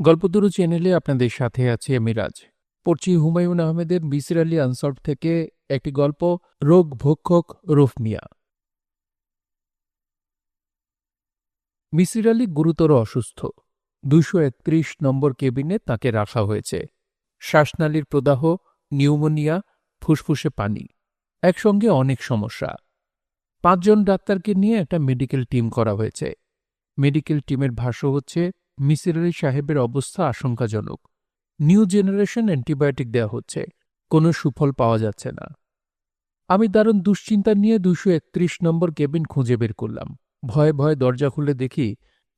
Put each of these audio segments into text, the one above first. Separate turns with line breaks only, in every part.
গল্পতরু চ্যানেলে আপনাদের সাথে আছি আমি রাজ। পড়ছি হুমায়ুন আহমেদের বিসির আলী আনসল্ভ থেকে একটি গল্প, রোগ ভক্ষক রুফ মিয়া। মিসির আলী গুরুতর অসুস্থ। দুশো একত্রিশ নম্বর কেবিনে তাকে রাখা হয়েছে। শ্বাসনালীর প্রদাহ, নিউমোনিয়া, ফুসফুসে পানি, একসঙ্গে অনেক সমস্যা। পাঁচজন ডাক্তারকে নিয়ে একটা মেডিকেল টিম করা হয়েছে। মেডিকেল টিমের ভাষ্য হচ্ছে মিসির আলী সাহেবের অবস্থা আশঙ্কাজনক। নিউ জেনারেশন অ্যান্টিবায়োটিক দেওয়া হচ্ছে, কোনো সুফল পাওয়া যাচ্ছে না। আমি দারুণ দুশ্চিন্তা নিয়ে দুশো একত্রিশ নম্বর কেবিন খুঁজে বের করলাম। ভয়ে ভয়ে দরজা খুলে দেখি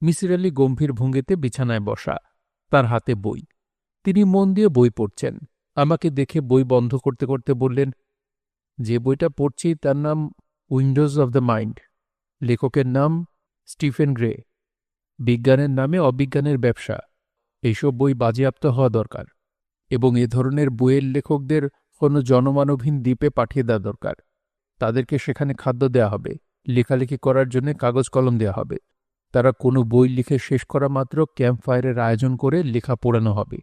মিসির আলী গম্ভীর ভঙ্গিতে বিছানায় বসা, তার হাতে বই। তিনি মন দিয়ে বই পড়ছেন। আমাকে দেখে বই বন্ধ করতে করতে বললেন, যে বইটা পড়ছি তার নাম উইন্ডোজ অব দ্য মাইন্ড। লেখকের নাম স্টিফেন গ্রে। বিজ্ঞানের নামে অবিজ্ঞানের ব্যবসা। এইসব বই বাজেয়াপ্ত হওয়া দরকার এবং এ ধরনের বইয়ের লেখকদের কোনো জনমানবহীন দ্বীপে পাঠিয়ে দেওয়া দরকার। তাদেরকে সেখানে খাদ্য দেয়া হবে, লেখালেখি করার জন্য কাগজ কলম দেওয়া হবে। তারা কোনো বই লিখে শেষ করা মাত্র ক্যাম্প ফায়ারের আয়োজন করে লেখা পোড়ানো হবে।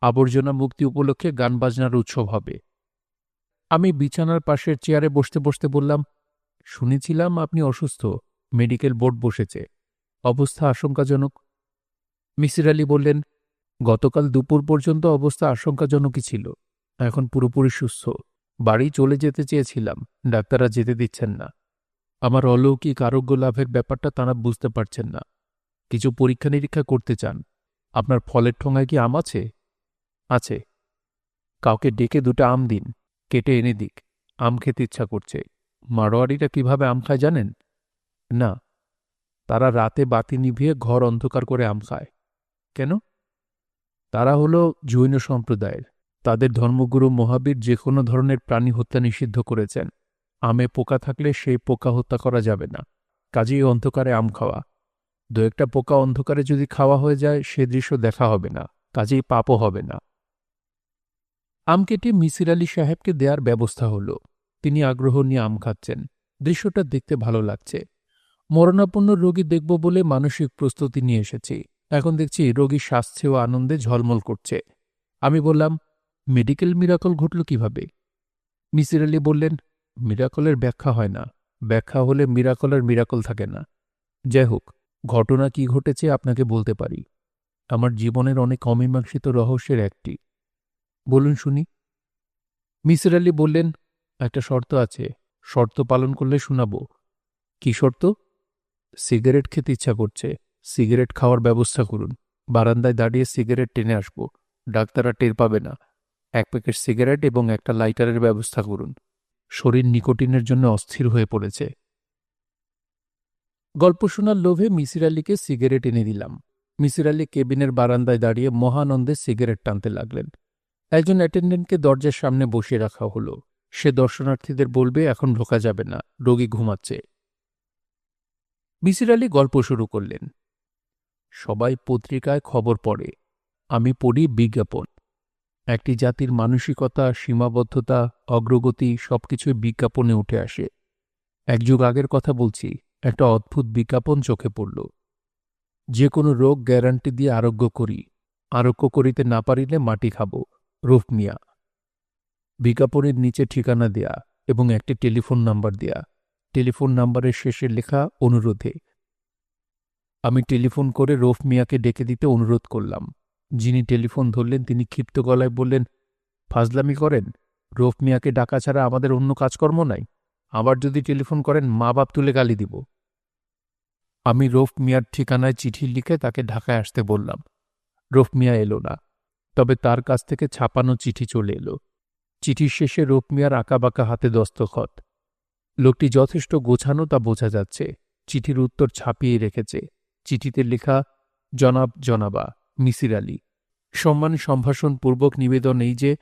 আবর্জনা মুক্তি উপলক্ষে গান বাজনার উৎসব হবে। আমি বিছানার পাশের চেয়ারে বসতে বসতে বললাম, শুনেছিলাম আপনি অসুস্থ, মেডিকেল বোর্ড বসেছে। অবস্থা আশঙ্কাজনক। মিসির আলী বললেন, গতকাল দুপুর পর্যন্ত অবস্থা আশঙ্কাজনকই ছিল। এখন পুরোপুরি সুস্থ। বাড়ি চলে যেতে চেয়েছিলাম। ডাক্তাররা যেতে দিচ্ছেন না। আমার অলৌকিক আরোগ্য লাভের ব্যাপারটা তাঁরা বুঝতে পারছেন না। কিছু পরীক্ষা নিরীক্ষা করতে চান। আপনার ফলের ঠোঙায় কি আম আছে? আছে। কাউকে ডেকে দুটো আম দিন। কেটে এনে দিক। আম খেতে ইচ্ছা করছে। মারোয়ারিরা কীভাবে আম খায় জানেন? না। তারা রাতে বাতি নিভিয়ে ঘর অন্ধকার করে আম খায়। কেন? তারা হল জৈন সম্প্রদায়ের। তাদের ধর্মগুরু মহাবীর যে কোনো ধরনের প্রাণী হত্যা নিষিদ্ধ করেছেন। আমে পোকা থাকলে সেই পোকা হত্যা করা যাবে না। কাজেই অন্ধকারে আম খাওয়া। দু একটা পোকা অন্ধকারে যদি খাওয়া হয়ে যায়, সে দৃশ্য দেখা হবে না। কাজেই পাপও হবে না। আম কেটে মিসির আলী সাহেবকে দেওয়ার ব্যবস্থা হল। তিনি আগ্রহ নিয়ে আম খাচ্ছেন। দৃশ্যটা দেখতে ভালো লাগছে। মরণাপন্ন রোগী দেখব বলে মানসিক প্রস্তুতি নিয়ে এসেছি। এখন দেখছি রোগী স্বাস্থ্য ও আনন্দে ঝলমল করছে। আমি বললাম, মেডিকেল মিরাকল ঘটল কীভাবে? মিসির আলী বললেন, মিরাকলের ব্যাখ্যা হয় না। ব্যাখ্যা হলে মিরাকলের মিরাকল থাকে না। যাই হোক, ঘটনা কি ঘটেছে আপনাকে বলতে পারি। আমার জীবনের অনেক অমীমাংসিত রহস্যের একটি। বলুন শুনি। মিসির আলী বললেন, একটা শর্ত আছে। শর্ত পালন করলে শোনাব। কি শর্ত? সিগারেট খেতে ইচ্ছা করছে, সিগারেট খাওয়ার ব্যবস্থা করুন। বারান্দায় দাঁড়িয়ে সিগারেট টেনে আসব। ডাক্তাররা টের পাবে না। এক প্যাকেট সিগারেট এবং একটা লাইটারের ব্যবস্থা করুন। শরীর নিকোটিনের জন্য অস্থির হয়ে পড়েছে। গল্প শোনার লোভে মিসির আলীকে সিগারেট এনে দিলাম। মিসির আলী কেবিনের বারান্দায় দাঁড়িয়ে মহানন্দে সিগারেট টানতে লাগলেন। একজন অ্যাটেন্ডেন্টকে দরজার সামনে বসিয়ে রাখা হলো। সে দর্শনার্থীদের বলবে, এখন ঢোকা যাবে না। রোগী ঘুমাচ্ছে। মিসির আলী গল্প শুরু করলেন। সবাই পত্রিকায় খবর পড়ে। আমি পড়ি বিজ্ঞাপন। একটি জাতির মানসিকতা, সীমাবদ্ধতা, অগ্রগতি সবকিছুই বিজ্ঞাপনে উঠে আসে। এক যুগ আগের কথা বলছি, একটা অদ্ভুত বিজ্ঞাপন চোখে পড়ল। যে কোনো রোগ গ্যারান্টি দিয়ে আরোগ্য করি। আরোগ্য করিতে না পারিলে মাটি খাব। রুফ মিয়া বিজ্ঞাপনের নিচে ঠিকানা দেয়া এবং একটি টেলিফোন নাম্বার দেয়া। টেলিফোন নাম্বারের শেষে লেখা অনুরোধে। আমি টেলিফোন করে রফ মিয়াকে ডেকে দিতে অনুরোধ করলাম। যিনি টেলিফোন ধরলেন, তিনি ক্ষিপ্ত গলায় বললেন, ফাজলামি করেন? রফ মিয়াকে ডাকা ছাড়া আমাদের অন্য কাজকর্ম নাই। আবার যদি টেলিফোন করেন মা বাপ তুলে গালি দিব। আমি রফ মিয়ার ঠিকানায় চিঠি লিখে তাকে ঢাকায় আসতে বললাম। রফ মিয়া এলো না, তবে তার কাছ থেকে ছাপানো চিঠি চলে এলো। চিঠির শেষে রফ মিয়ার আঁকাবাঁকা হাতে দস্তখত। লোকটি যথেষ্ট গোছানো তা বোঝা যাচ্ছে। চিঠির উত্তর ছাপিয়ে রেখেছে। চিঠিতে লেখা, জনাব, জনাবা, মিসির আলী, সম্মান সম্ভাষণ পূর্বক নিবেদন এই যে,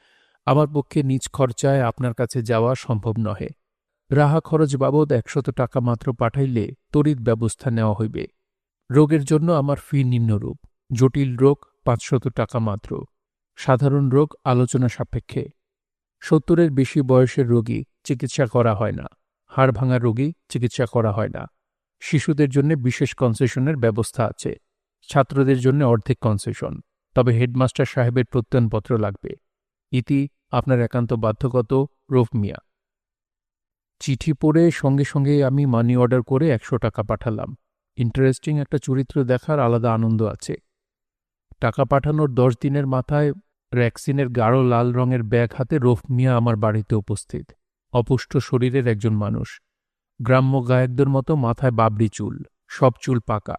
আমার পক্ষে নিজ খরচায় আপনার কাছে যাওয়া সম্ভব নহে। রাহা খরচ বাবদ একশত টাকা মাত্র পাঠাইলে তড়িৎ ব্যবস্থা নেওয়া হইবে। রোগের জন্য আমার ফি নিম্নরূপ জটিল রোগ পাঁচশত টাকা মাত্র। সাধারণ রোগ আলোচনা সাপেক্ষে। সত্তরের বেশি বয়সের রোগী চিকিৎসা করা হয় না। হাড় ভাঙা রোগী চিকিৎসা করা হয় না। শিশুদের জন্য বিশেষ কনসেশনের ব্যবস্থা আছে। ছাত্রদের জন্য অর্ধেক কনসেশন। তবে হেডমাস্টার সাহেবের প্রত্যয়নপত্র লাগবে। ইতি আপনার একান্ত বাধ্যগত, রোফ মিয়া। চিঠি পড়ে সঙ্গে সঙ্গে আমি মানি অর্ডার করে একশো টাকা পাঠালাম। ইন্টারেস্টিং একটা চরিত্র দেখার আলাদা আনন্দ আছে। টাকা পাঠানোর দশ দিনের মাথায় র্যাক্সিনের গাঢ় লাল রঙের ব্যাগ হাতে রোফ মিয়া আমার বাড়িতে উপস্থিত। অপুষ্ট শরীরের একজন মানুষ। গ্রাম্য গায়কদের মতো মাথায় বাবরি চুল, সব চুল পাকা,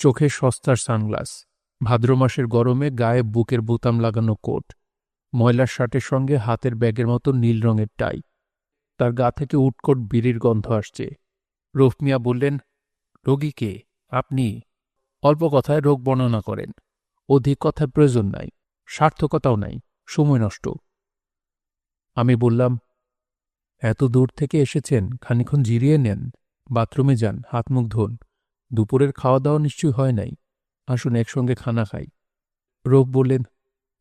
চোখে সস্তার সানগ্লাস। ভাদ্র মাসের গরমে গায়ে বুকের বোতাম লাগানো কোট, ময়লার শার্টের সঙ্গে হাতের ব্যাগের মতো নীল রঙের টাই। তার গা থেকে উটকট বিড়ির গন্ধ আসছে। রফ মিয়া বললেন রোগীকে আপনি? অল্প কথায় রোগ বর্ণনা করেন। অধিক কথার প্রয়োজন নাই, সার্থকতাও নাই, সময় নষ্ট। আমি বললাম এত দূর থেকে এসেছেন, খানিক্ষণ জিরিয়ে নেন, বাথরুমে যান, হাত মুখ ধোন। দুপুরের খাওয়া দাওয়া নিশ্চয়ই হয় নাই। আসুন, একসঙ্গে খানা খাই। রোগ বললেন,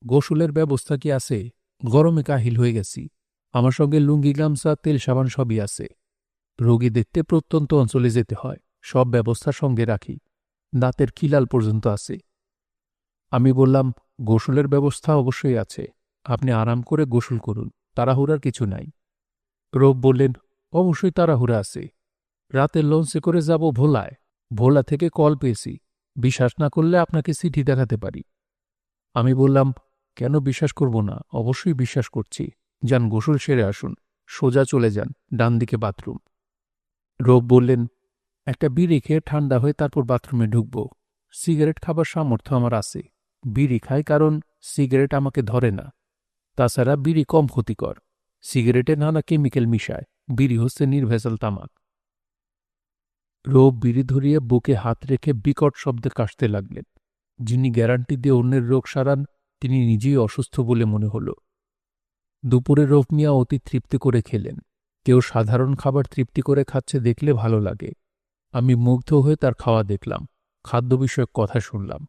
গোসলের ব্যবস্থা কি আছে? গরমে কাহিল হয়ে গেছি। আমার সঙ্গে লুঙ্গি, গামছা, তেল, সাবান সবই আছে। রোগী দেখতে প্রত্যন্ত অঞ্চলে যেতে হয়। সব ব্যবস্থা সঙ্গে রাখি। দাঁতের খিলাল পর্যন্ত আছে। আমি বললাম, গোসলের ব্যবস্থা অবশ্যই আছে। আপনি আরাম করে গোসল করুন। তাড়াহুড়ার কিছু নাই। রোগ বললেন, অবশ্যই তাড়াহুড়া আছে। রাতে লঞ্চে করে যাব ভোলায়। ভোলা থেকে কল পেয়েছি। বিশ্বাস না করলে আপনাকে চিঠি দেখাতে পারি। আমি বললাম, কেন বিশ্বাস করব না? অবশ্যই বিশ্বাস করছি। যান, গোসল সেরে আসুন। সোজা চলে যান ডান দিকে বাথরুম। রোগ বললেন, একটা বিড়ি খেয়ে ঠান্ডা হয়ে তারপর বাথরুমে ঢুকব। সিগারেট খাবার সামর্থ্য আমার আছে। বিড়ি খাই কারণ সিগারেট আমাকে ধরে না। তাছাড়া বিড়ি কম ক্ষতিকর। সিগারেটে নানা কেমিক্যাল মিশায়, বিড়ি হচ্ছে নির্ভেজাল তামাক। রোগ বিড়ি ধরিয়ে বুকে হাত রেখে বিকট শব্দে কাশতে লাগলেন। যিনি গ্যারান্টি দিয়ে অন্যের রোগ সারান, তিনি নিজেই অসুস্থ বলে মনে হল। দুপুরে রোগ মিয়া অতি তৃপ্তি করে খেলেন। কেউ সাধারণ খাবার তৃপ্তি করে খাচ্ছে দেখলে ভালো লাগে। আমি মুগ্ধ হয়ে তার খাওয়া দেখলাম, খাদ্য বিষয়ক কথা শুনলাম।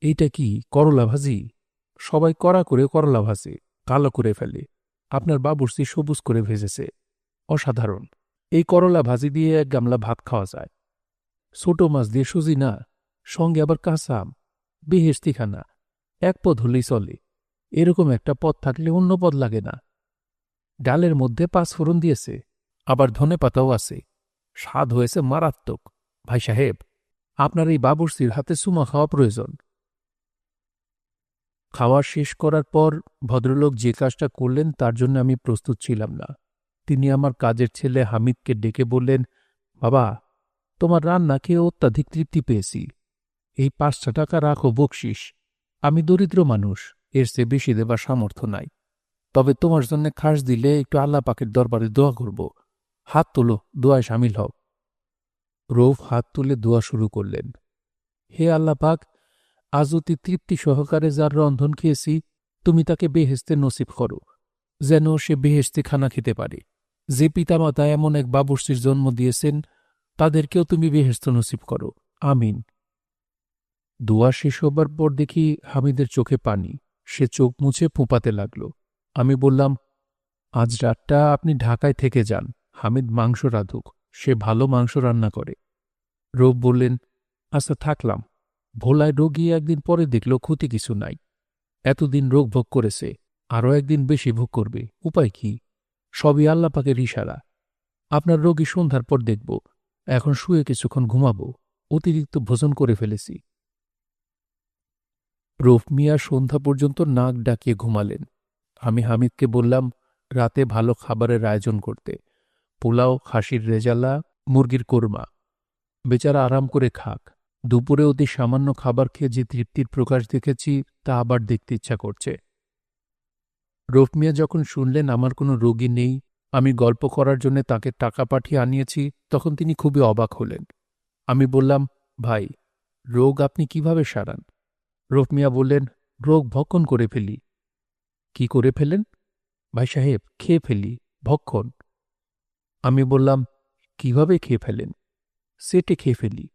এইটা কি করলা ভাজি? সবাই কড়া করে করলা ভাজে, কালো করে ফেলে। আপনার বাবুর্চি সবুজ করে ভেজেছে। অসাধারণ। এই করলা ভাজি দিয়ে এক গামলা ভাত খাওয়া যায়। ছোট মাছ দিয়ে সুজি না, সঙ্গে আবার কাঁচাম বেহেস্তিখানা এক পদ হলেই চলে। এরকম একটা পদ থাকলে অন্য পদ লাগে না। ডালের মধ্যে পাঁচফোড়ন দিয়েছে, আবার ধনে পাতাও আছে। স্বাদ হয়েছে মারাত্মক। ভাই সাহেব, আপনার এই বাবুর্চির হাতে সুমা খাওয়া প্রয়োজন। খাওয়া শেষ করার পর ভদ্রলোক যে কাজটা করলেন তার জন্য আমি প্রস্তুত ছিলাম না। তিনি আমার কাজের ছেলে হামিদকে ডেকে বললেন, বাবা, তোমার রান্না খেয়ে অত্যাধিক তৃপ্তি পেয়েছি। এই পাঁচটা টাকা রাখো, বকশিস। আমি দরিদ্র মানুষ, এর চেয়ে বেশি দেবার সামর্থ্য নাই। তবে তোমার জন্য খাস দিলে একটু আল্লাহ পাকের দরবারে দোয়া করব। হাত তোলো, দোয়ায় সামিল হও। রৌফ হাত তুলে দোয়া শুরু করলেন। হে আল্লাহ পাক আজ অতি তৃপ্তি সহকারে যার রন্ধন খেয়েছি, তুমি তাকে বেহেস্তে নসিব করো, যেন সে বেহেস্তে খানা খেতে পারে। যে পিতামাতা এমন এক বাবুর্চির জন্ম দিয়েছেন, তাদেরকেও তুমি বেহেস্ত নসিব করো। আমিন। দোয়া শেষ হবার পর দেখি হামিদের চোখে পানি। সে চোখ মুছে ফুঁপাতে লাগল। আমি বললাম, আজ রাতটা আপনি ঢাকায় থেকে যান। হামিদ মাংস রাধুক। সে ভালো মাংস রান্না করে। রোগ বললেন আচ্ছা থাকলাম। ভোলায় রোগী একদিন পরে দেখল ক্ষতি কিছু নাই। এতদিন রোগ ভোগ করেছে, আরও একদিন বেশি ভোগ করবে, উপায় কি? সবই আল্লাপাকের ইশারা। আপনার রোগী সন্ধ্যার পর দেখব, এখন শুয়ে কিছুক্ষণ ঘুমাবো, অতিরিক্ত ভোজন করে ফেলেছি। রফ মিয়া সন্ধ্যা পর্যন্ত নাক ডাকিয়ে ঘুমালেন। আমি হামিদকে বললাম, রাতে ভালো খাবারের আয়োজন করতে। পোলাও, খাসির রেজালা, মুরগির কোরমা। বেচারা আরাম করে খাক। দুপুরে অতি সামান্য খাবার খেয়ে যে তৃপ্তির প্রকাশ দেখেছি, তা আবার দেখতে ইচ্ছা করছে। রফমিয়া যখন শুনলেন, আমার কোনো রোগী নেই, আমি গল্প করার জন্য তাকে টাকা পাঠিয়ে আনিয়েছি, তখন তিনি খুবই অবাক হলেন। আমি বললাম, ভাই, রোগ আপনি কীভাবে সারান? রফমিয়া বললেন, রোগ ভক্ষণ করে ফেলি। কি করে ফেলেন? ভাই সাহেব, খেয়ে ফেলি, ভক্ষণ। আমি বললাম, কীভাবে খেয়ে ফেলেন? সেটে খেয়ে ফেলি।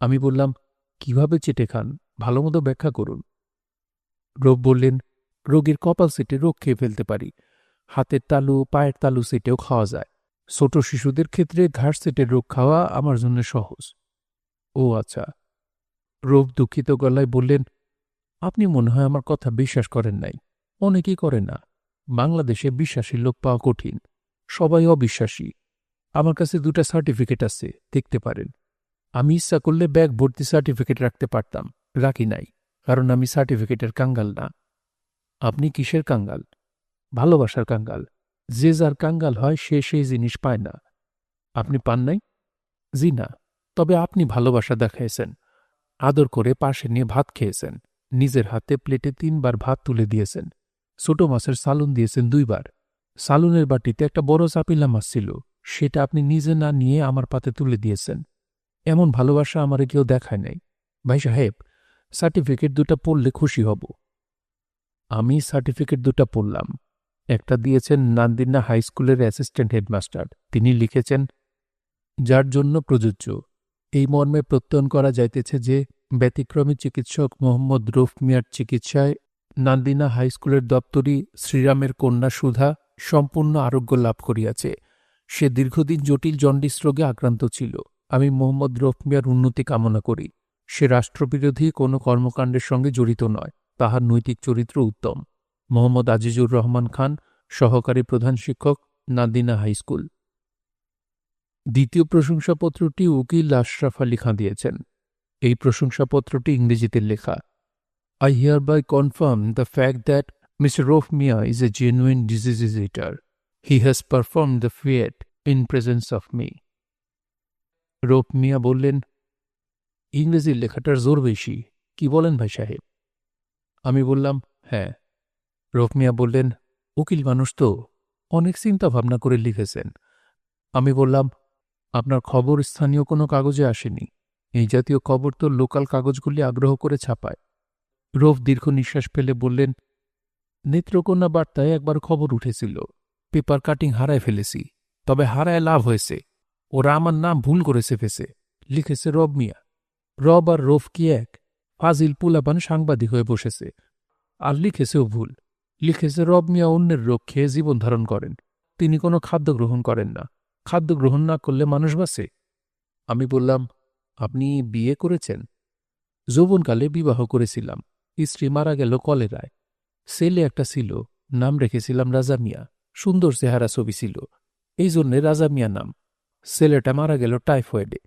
আমি বললাম, কীভাবে চেটে খান? ভালো মতো ব্যাখ্যা করুন। রোগ বললেন, রোগীর কপাল সেটে রোগ খেয়ে ফেলতে পারি। হাতের তালু, পায়ের তালু সেটেও খাওয়া যায়। ছোট শিশুদের ক্ষেত্রে ঘাস সেটের রোগ খাওয়া আমার জন্য সহজ। ও আচ্ছা। রোগ দুঃখিত গলায় বললেন, আপনি মনে হয় আমার কথা বিশ্বাস করেন নাই। অনেকেই করে না। বাংলাদেশে বিশ্বাসী লোক পাওয়া কঠিন। সবাই অবিশ্বাসী। আমার কাছে দুটা সার্টিফিকেট আছে, দেখতে পারেন। আমি ইচ্ছা করলে ব্যাগ ভর্তি সার্টিফিকেট রাখতে পারতাম, রাখি নাই, কারণ আমি সার্টিফিকেটের কাঙ্গাল না। আপনি কিসের কাঙ্গাল? ভালোবাসার কাঙ্গাল। যে যার কাঙ্গাল হয়, সে সেই জিনিস পায় না। আপনি পান নাই? জি না। তবে আপনি ভালোবাসা দেখাইছেন। আদর করে পাশে নিয়ে ভাত খেয়েছেন। নিজের হাতে প্লেটে তিনবার ভাত তুলে দিয়েছেন। ছোট মাছের সালুন দিয়েছেন দুইবার। সালুনের বাটিতে একটা বড় চাপিলা মাছ ছিল। সেটা আপনি নিজে না নিয়ে আমার পাতে তুলে দিয়েছেন। এমন ভালোবাসা আমারে কেউ দেখায় নাই। ভাই সাহেব, সার্টিফিকেট দুটা পড়লে খুশি হব। আমি সার্টিফিকেট দুটা পড়লাম। একটা দিয়েছেন নান্দিনা হাই স্কুলের অ্যাসিস্ট্যান্ট হেডমাস্টার। তিনি লিখেছেন, যার জন্য প্রযোজ্য। এই মর্মে প্রত্যয়ন করা যাইতেছে যে, ব্যতিক্রমী চিকিৎসক মোহাম্মদ রুফ মিয়ার চিকিৎসায় নান্দিনা হাই স্কুলের দপ্তরি শ্রীরামের কন্যা সুধা সম্পূর্ণ আরোগ্য লাভ করিয়াছে। সে দীর্ঘদিন জটিল জন্ডিস রোগে আক্রান্ত ছিল। আমি মোহাম্মদ রফ মিয়ার উন্নতি কামনা করি। সে রাষ্ট্রবিরোধী কোনো কর্মকাণ্ডের সঙ্গে জড়িত নয়, তাহার নৈতিক চরিত্র উত্তম। মোহাম্মদ আজিজুর রহমান খান, সহকারী প্রধান শিক্ষক, নাদিনা হাই স্কুল। দ্বিতীয় প্রশংসাপত্রটি উকিল আশরাফ আলী খাঁ দিয়েছেন। এই প্রশংসাপত্রটি ইংরেজিতে লেখা I hereby confirm the fact that mister Rouf Mia is a genuine disease eater he has perform the feat in presence of me Rouf Mia বললেন, ইংরেজির লেখাটার জোর বেশি, কি বলেন ভাই সাহেব? আমি বললাম হ্যাঁ। রোপ মিয়া বললেন, উকিল মানুষ তো, অনেক চিন্তা ভাবনা করে লিখেছেন। আমি বললাম, আপনার খবর স্থানীয় কোনো কাগজে আসেনি। এই জাতীয় খবর তো লোকাল কাগজগুলি আগ্রহ করে ছাপায়। রোফ দীর্ঘ নিঃশ্বাস ফেলে বললেন নেত্রকন্যা বার্তায় একবার খবর উঠেছিল, পেপার কাটিং হারায় ফেলেছি, তবে হারায় লাভ হয়েছে। ওরা আমার নাম ভুল করেছে ফেসে লিখেছে রব মিয়া। রব আর রফ কি এক? ফাজিল পুলাবান সাংবাদিক হয়ে বসেছে। আর লিখেছেও ভুল। লিখেছে রব মিয়া অন্যের রোগ খেয়ে জীবন ধারণ করেন। তিনি কোনো খাদ্য গ্রহণ করেন না। খাদ্য গ্রহণ না করলে মানুষ বাঁচে। আমি বললাম, আপনি বিয়ে করেছেন? যৌবনকালে বিবাহ করেছিলাম। স্ত্রী মারা গেল কলেরায়। ছেলে একটা ছিল। নাম রেখেছিলাম রাজা মিয়া। সুন্দর চেহারা ছবি ছিল। এই জন্যে রাজা মিয়া নাম। ছেলেটা মারা গেল টাইফয়েডে।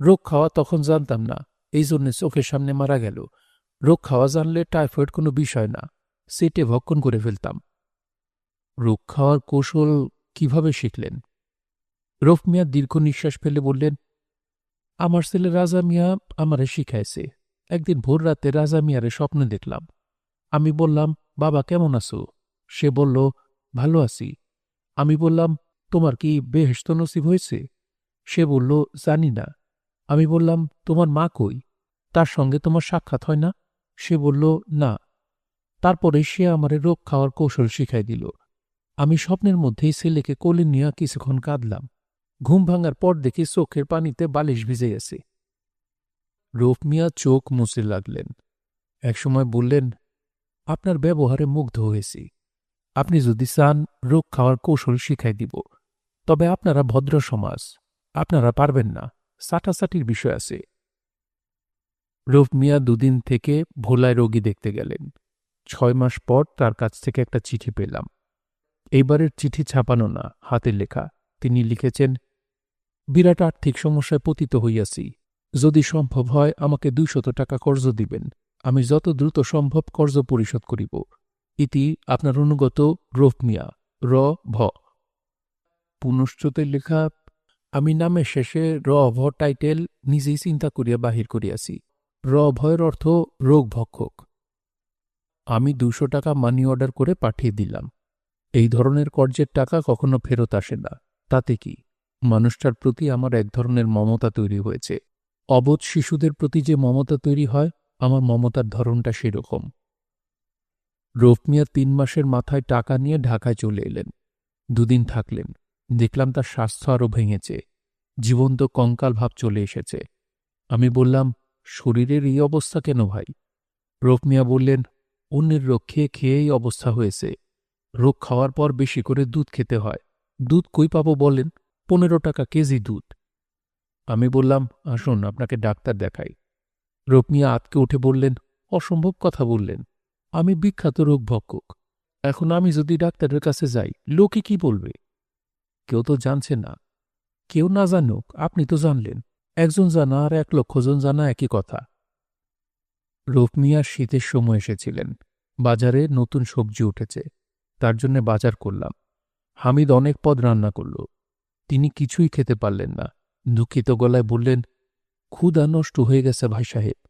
রোগ খাওয়া তখন জানতাম না এই জন্যে চোখের সামনে মারা গেল। রোগ খাওয়া জানলে টাইফয়েড কোনো বিষয় না, সেটে ভক্ষণ করে ফেলতাম। রোগ খাওয়ার কৌশল কীভাবে শিখলেন? রফ মিয়া দীর্ঘ নিঃশ্বাস ফেলে বললেন, আমার ছেলে রাজা মিয়া আমারে শিখাইছে। একদিন ভোর রাতে রাজা মিয়ারে স্বপ্নে দেখলাম। আমি বললাম, বাবা, কেমন আছো? সে বলল, ভালো আছি। আমি বললাম, তোমার কি বেহেস্ত নসিব হয়েছে? সে বলল, জানি না। আমি বললাম, তোমার মা কই? তার সঙ্গে তোমার সাক্ষাৎ হয় না? সে বলল, না। তারপরে সে আমারে রোগ খাওয়ার কৌশল শিখাই দিল। আমি স্বপ্নের মধ্যেই ছেলেকে কোলে নিয়ে কিছুক্ষণ কাঁদলাম। ঘুম ভাঙার পর দেখি চোখের পানিতে বালিশ ভিজে গেছে। রোফ মিয়া চোখ মুছে লাগলেন। একসময় বললেন, আপনার ব্যবহারে মুগ্ধ হয়েছি। আপনি যদি চান, রোগ খাওয়ার কৌশল শিখাই দিব। তবে আপনারা ভদ্র সমাজ। আপনারা পারবেন না। সাটাসাটির বিষয় আছে। রোফ মিয়া দুদিন থেকে ভোলায় রোগী দেখতে গেলেন। ছয় মাস পর তার কাছ থেকে একটা চিঠি পেলাম। এইবারের চিঠি ছাপানো না হাতে লেখা। তিনি লিখেছেন, বিরাট আর্থিক সমস্যায় পতিত হইয়াছি। যদি সম্ভব হয়, আমাকে দুইশত টাকা কর্জ দিবেন। আমি যত দ্রুত সম্ভব কর্জ পরিশোধ করিব। ইতি আপনার অনুগত রোফ মিয়া, র, ভ। পুনশ্চতে লেখা আমি নামের শেষে র, ভ, টাইটেল নিজেই চিন্তা করিয়া বাহির করিয়াছি। র, ভয়ের অর্থ রোগ ভক্ষক। আমি দুশো টাকা মানি অর্ডার করে পাঠিয়ে দিলাম। এই ধরনের কর্জের টাকা কখনো ফেরত আসে না। তাতে কি? মানুষটার প্রতি আমার এক ধরনের মমতা তৈরি হয়েছে। অবোধ শিশুদের প্রতি যে মমতা তৈরি হয়, আমার মমতার ধরনটা সেরকম। রোফমিয়া তিন মাসের মাথায় টাকা নিয়ে ঢাকায় চলে এলেন। দুদিন থাকলেন। দেখলাম তার স্বাস্থ্য আরও ভেঙেছে, জীবন্ত কঙ্কাল ভাব চলে এসেছে। আমি বললাম, শরীরের এই অবস্থা কেন ভাই? রোফমিয়া বললেন, অন্যের রোগ খেয়ে খেয়েই অবস্থা হয়েছে। রোগ খাওয়ার পর বেশি করে দুধ খেতে হয়। দুধ কই পাবো বলেন? পনেরো টাকা কেজি দুধ। আমি বললাম, আসুন, আপনাকে ডাক্তার দেখাই। রোপমিয়া আতকে উঠে বললেন, অসম্ভব কথা বললেন। আমি বিখ্যাত রোগ ভক্ষক এখন আমি যদি ডাক্তারের কাছে যাই, লোকে কি বলবে? কেউ তো জানছে না। কেউ না জানুক, আপনি তো জানলেন। একজন জানা আর এক লক্ষ জন একই কথা। রূপ মিয়া শীতের সময় এসেছিলেন। বাজারে নতুন সবজি উঠেছে। তার জন্য বাজার করলাম। হামিদ অনেক পদ রান্না করল। তিনি কিছুই খেতে পারলেন না। দুঃখিত গলায় বললেন, ক্ষুধা নষ্ট হয়ে গেছে ভাই সাহেব।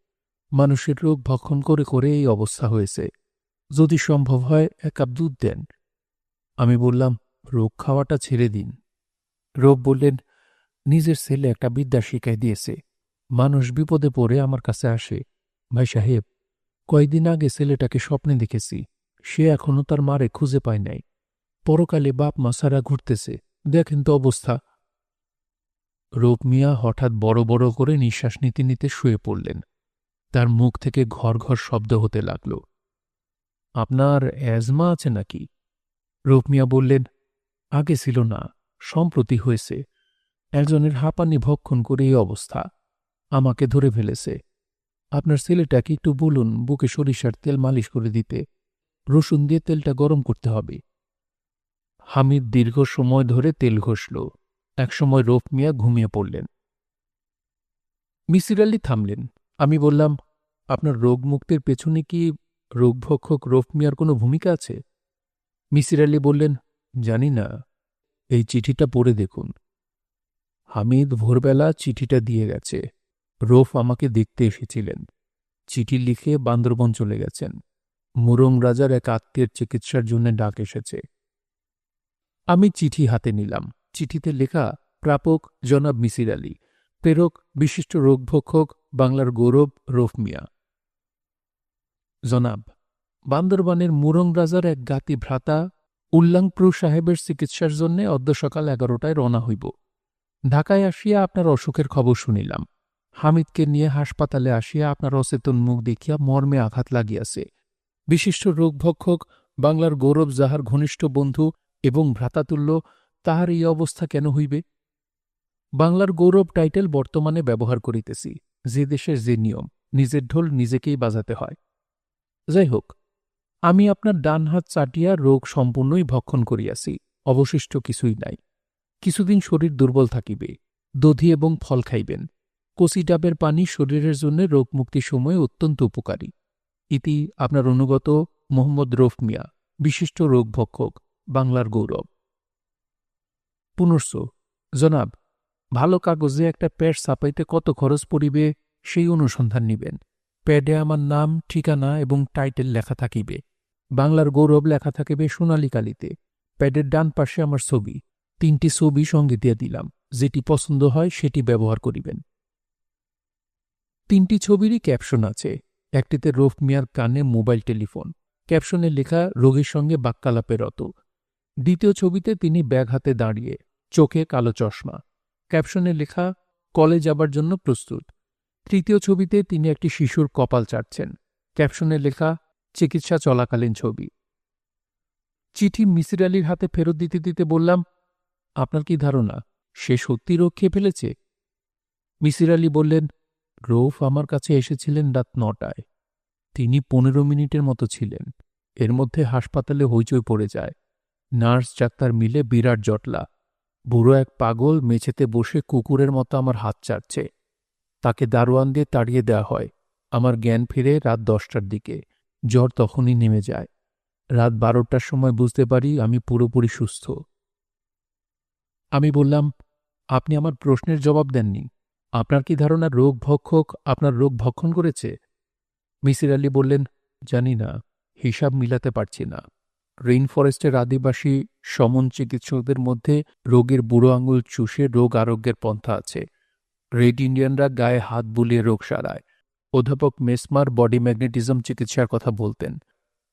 মানুষের রোগ ভক্ষণ করে করে এই অবস্থা হয়েছে। যদি সম্ভব হয়, এক কাপ দুধ দেন। আমি বললাম রোগ খাওয়াটা ছেড়ে দিন। রোগ বললেন, নিজের ছেলে একটা বিদ্যা শিখাই দিয়েছে। মানুষ বিপদে পড়ে আমার কাছে আসে। ভাই সাহেব কয়েকদিন আগে ছেলেটাকে স্বপ্নে দেখেছি। সে এখনও তার মারে খুঁজে পায় নাই। পরকালে বাপ মা সারা ঘুরতেছে। দেখেন তো অবস্থা। রূপ মিয়া হঠাৎ বড় বড় করে নিঃশ্বাস নিতে নিতে শুয়ে পড়লেন। তার মুখ থেকে ঘর ঘর শব্দ হতে লাগল। আপনার অ্যাজমা আছে নাকি? রূপ মিয়া বললেন আগে ছিল না, সম্প্রতি হয়েছে। একজনের হাঁপানি ভক্ষণ করে এই অবস্থা। আমাকে ধরে ফেলেছে। আপনার ছেলেটাকে একটু বলুন, বুকে সরিষার তেল মালিশ করে দিতে। রসুন দিয়ে তেলটা গরম করতে হবে। হামিদ দীর্ঘ সময় ধরে তেল ঘষল। একসময় রোপ মিয়া ঘুমিয়ে পড়লেন। মিসির আলী থামলেন। আমি বললাম, আপনার রোগ মুক্তির পেছনে কি রোগভক্ষক রোফ মিয়ার কোনো ভূমিকা আছে? মিসির আলী বললেন জানি না, এই চিঠিটা পড়ে দেখুন। হামিদ ভোরবেলা চিঠিটা দিয়ে গেছে। রোফ আমাকে দেখতে এসেছিলেন। চিঠি লিখে বান্দরবন চলে গেছেন। মুরং রাজার এক আত্মীয়ের চিকিৎসার জন্য ডাক এসেছে। আমি চিঠি হাতে নিলাম। চিঠিতে লেখা, প্রাপক জনাব মিসির আলী, প্রেরক বিশিষ্ট রোগভক্ষক বাংলার গৌরব রোফ মিয়া। জনাব, বান্দরবানের মুরং রাজার এক গাতি ভ্রাতা উল্লাংপ্রু সাহেবের চিকিৎসার জন্য অদ্য সকাল এগারোটায় রওনা হইব। ঢাকায় আসিয়া আপনার অসুখের খবর শুনিলাম। হামিদকে নিয়ে হাসপাতালে আসিয়া আপনার অচেতন মুখ দেখিয়া মর্মে আঘাত লাগিয়াছে। বিশিষ্ট রোগভক্ষক, বাংলার গৌরব যাহার ঘনিষ্ঠ বন্ধু এবং ভ্রাতাতুল্য, তাহার এই অবস্থা কেন হইবে? বাংলার গৌরব টাইটেল বর্তমানে ব্যবহার করিতেছি। যে দেশের যে নিয়ম, নিজের ঢোল নিজেকেই বাজাতে হয়। যাই হোক আমি আপনার ডান হাত চাটিয়া রোগ সম্পূর্ণই ভক্ষণ করিয়াছি, অবশিষ্ট কিছুই নাই। কিছুদিন শরীর দুর্বল থাকিবে, দধি এবং ফল খাইবেন। কচি ডাবের পানি শরীরের জন্য রোগমুক্তির সময় অত্যন্ত উপকারী। ইতি আপনার অনুগত মোহাম্মদ রফ মিয়া, বিশিষ্ট রোগভক্ষক বাংলার গৌরব। পুনর্স, জনাব, ভালো কাগজে একটা প্যাড ছাপাইতে কত খরচ পড়িবে সেই অনুসন্ধান নিবেন। প্যাডে আমার নাম, ঠিকানা এবং টাইটেল লেখা থাকিবে। বাংলার গৌরব লেখা থাকিবে সোনালী কালিতে। প্যাডের ডান পাশে আমার ছবি। তিনটি ছবি সঙ্গে দিয়ে দিলাম। যেটি পছন্দ হয় সেটি ব্যবহার করিবেন। তিনটি ছবিরই ক্যাপশন আছে। একটিতে রোফ মিয়ার কানে মোবাইল টেলিফোন। ক্যাপশনে লেখা, রোগীর সঙ্গে বাক্যালাপে রত। দ্বিতীয় ছবিতে তিনি ব্যাগ হাতে দাঁড়িয়ে, চোখে কালো চশমা। ক্যাপশনে লেখা কলে যাবার জন্য প্রস্তুত। তৃতীয় ছবিতে তিনি একটি শিশুর কপাল চাটছেন। ক্যাপশনে লেখা চিকিৎসা চলাকালীন ছবি। চিঠি মিসির আলীর হাতে ফেরত দিতে দিতে বললাম, আপনার কি ধারণা, সে সত্যি রোগ খেয়ে ফেলেছে? মিসির আলী বললেন, রৌফ আমার কাছে এসেছিলেন রাত নটায়। তিনি পনেরো মিনিটের মতো ছিলেন। এর মধ্যে হাসপাতালে হইচই পড়ে যায়। নার্স ডাক্তার মিলে বিরাট জটলা। বুড়ো এক পাগল মেঝেতে বসে কুকুরের মতো আমার হাত চাটছে। তাকে দারোয়ান দিয়ে তাড়িয়ে দেওয়া হয়। আমার জ্ঞান ফিরে রাত দশটার দিকে। জ্বর তখনই নেমে যায়। রাত বারোটার সময় বুঝতে পারি আমি পুরোপুরি সুস্থ। আমি বললাম, আপনি আমার প্রশ্নের জবাব দেননি। আপনার কি ধারণা রোগ ভক্ষক আপনার রোগ ভক্ষণ করেছে? মিসির আলী বললেন, জানি না, হিসাব মিলাতে পারছি না। রেইন ফরেস্টের আদিবাসী সমন চিকিৎসকদের মধ্যে রোগের বুড়ো আঙুল চুষে রোগ আরোগ্যের পন্থা আছে। রেড ইন্ডিয়ানরা গায়ে হাত বুলিয়ে রোগ সারায়। অধ্যাপক মেসমার বডি ম্যাগনেটিজম চিকিৎসার কথা বলতেন।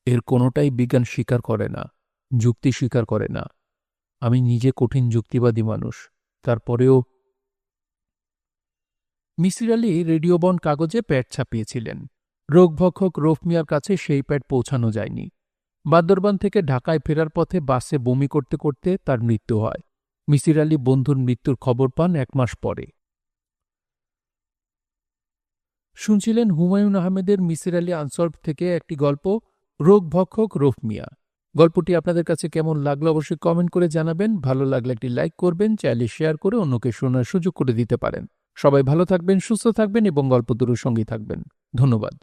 এর কোনোটাই বিজ্ঞান স্বীকার করে না, যুক্তি স্বীকার করে না। আমি নিজে কঠিন যুক্তিবাদী মানুষ। তারপরেও মিসির আলী রেডিওবন কাগজে প্যাড ছাপিয়েছিলেন। রোগভক্ষক রোফমিয়ার কাছে সেই প্যাড পৌঁছানো যায়নি। বান্দরবান থেকে ঢাকায় ফেরার পথে বাসে বমি করতে করতে তার মৃত্যু হয়। মিসির আলী বন্ধুর মৃত্যুর খবর পান এক মাস পরে। শুনছিলেন হুমায়ুন আহমেদের মিসির আলী আনসলভ থেকে একটি গল্প রোগভক্ষক রোফ মিয়া। গল্পটি আপনাদের কাছে কেমন লাগল অবশ্যই কমেন্ট করে জানাবেন। ভালো লাগলে একটি লাইক করবেন চাইলে শেয়ার করে অন্যকে শোনার সুযোগ করে দিতে পারেন। সবাই ভালো থাকবেন, সুস্থ থাকবেন এবং গল্প দুটোর সঙ্গী থাকবেন। ধন্যবাদ।